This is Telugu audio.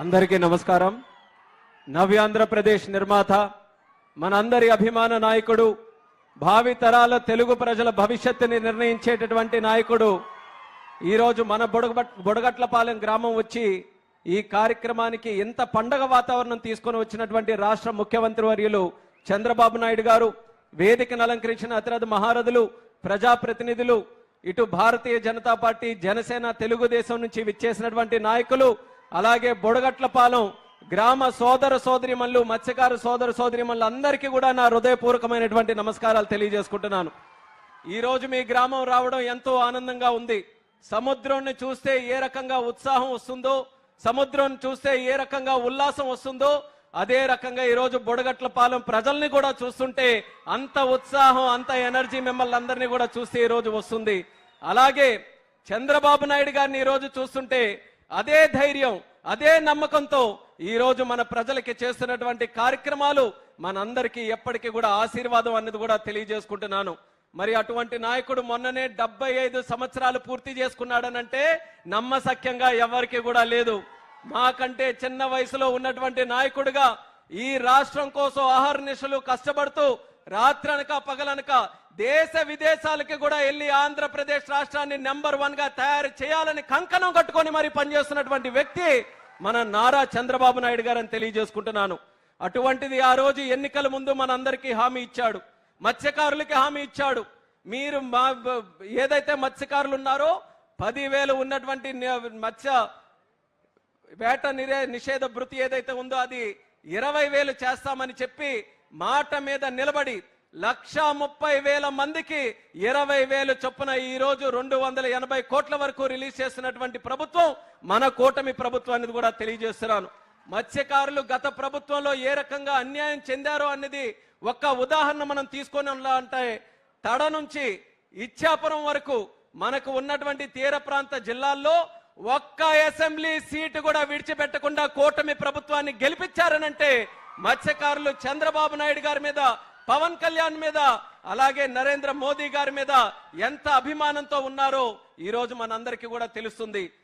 అందరికీ నమస్కారం. నవ్యాంధ్రప్రదేశ్ నిర్మాత మనందరి అభిమాన నాయకుడు భావి తరాల తెలుగు ప్రజల భవిష్యత్తుని నిర్ణయించేటటువంటి నాయకుడు. ఈరోజు మన బుడగ బుడగట్లపాలెం గ్రామం వచ్చి ఈ కార్యక్రమానికి ఇంత పండగ వాతావరణం తీసుకొని వచ్చినటువంటి రాష్ట్ర ముఖ్యమంత్రి వర్యులు చంద్రబాబు నాయుడు గారు వేదికను అలంకరించిన అతిరథ మహారథులు ప్రజాప్రతినిధులు ఇటు భారతీయ జనతా పార్టీ జనసేన తెలుగుదేశం నుంచి విచ్చేసినటువంటి నాయకులు అలాగే బుడగట్లపాలెం గ్రామ సోదర సోదరిమల్లు మత్స్యకార సోదర సోదరిమల్లు అందరికీ కూడా నా హృదయపూర్వకమైనటువంటి నమస్కారాలు తెలియజేసుకుంటున్నాను. ఈరోజు మీ గ్రామం రావడం ఎంతో ఆనందంగా ఉంది. సముద్రాన్ని చూస్తే ఏ రకంగా ఉత్సాహం వస్తుందో సముద్రాన్ని చూస్తే ఏ రకంగా ఉల్లాసం వస్తుందో అదే రకంగా ఈరోజు బుడగట్లపాలెం ప్రజల్ని కూడా చూస్తుంటే అంత ఉత్సాహం అంత ఎనర్జీ మిమ్మల్ని అందరినీ కూడా చూస్తే ఈరోజు వస్తుంది. అలాగే చంద్రబాబు నాయుడు గారిని ఈరోజు చూస్తుంటే అదే ధైర్యం అదే నమ్మకంతో ఈ రోజు మన ప్రజలకి చేస్తున్నటువంటి కార్యక్రమాలు మనందరికీ ఎప్పటికీ కూడా ఆశీర్వాదం అన్నది కూడా తెలియజేసుకుంటున్నాను. మరి అటువంటి నాయకుడు మొన్ననే డెబ్బై ఐదు సంవత్సరాలు పూర్తి చేసుకున్నాడనంటే నమ్మసక్యంగా ఎవరికి కూడా లేదు. మాకంటే చిన్న వయసులో ఉన్నటువంటి నాయకుడిగా ఈ రాష్ట్రం కోసం ఆహర్నిశలు కష్టపడుతూ రాత్రనక పగలనక దేశ విదేశాలకి కూడా వెళ్ళి ఆంధ్రప్రదేశ్ రాష్ట్రాన్ని నెంబర్ వన్గా తయారు చేయాలని కంకణం కట్టుకొని మరి పనిచేస్తున్నటువంటి వ్యక్తి మన నారా చంద్రబాబు నాయుడు గారని తెలియజేసుకుంటున్నాను. అటువంటిది ఆ రోజు ఎన్నికల ముందు మనందరికీ హామీ ఇచ్చాడు. మత్స్యకారులకి హామీ ఇచ్చాడు. మీరు మా ఏదైతే మత్స్యకారులు ఉన్నారో పదివేలు ఉన్నటువంటి మత్స్య వేట నిరే నిషేధ భృతి ఏదైతే ఉందో అది ఇరవై వేలు చేస్తామని చెప్పి మాట మీద నిలబడి లక్ష ముప్పై వేల మందికి ఇరవై వేలు చొప్పున ఈ రోజు రెండు వందల ఎనభై కోట్ల వరకు రిలీజ్ చేస్తున్నటువంటి ప్రభుత్వం మన కూటమి ప్రభుత్వం అనేది కూడా తెలియజేస్తున్నాను. మత్స్యకారులు గత ప్రభుత్వంలో ఏ రకంగా అన్యాయం చెందారో అనేది ఒక్క ఉదాహరణ మనం తీసుకొని అంటే తడ నుంచి ఇచ్చాపురం వరకు మనకు ఉన్నటువంటి తీర ప్రాంత జిల్లాల్లో ఒక్క అసెంబ్లీ సీటు కూడా విడిచిపెట్టకుండా కూటమి ప్రభుత్వాన్ని గెలిపించారనంటే మత్స్యకారులు చంద్రబాబు నాయుడు గారి మీద పవన్ కళ్యాణ్ మీద అలాగే నరేంద్ర మోదీ గారి మీద ఎంత అభిమానంతో ఉన్నారో ఈ రోజు మనందరికీ కూడా తెలుస్తుంది.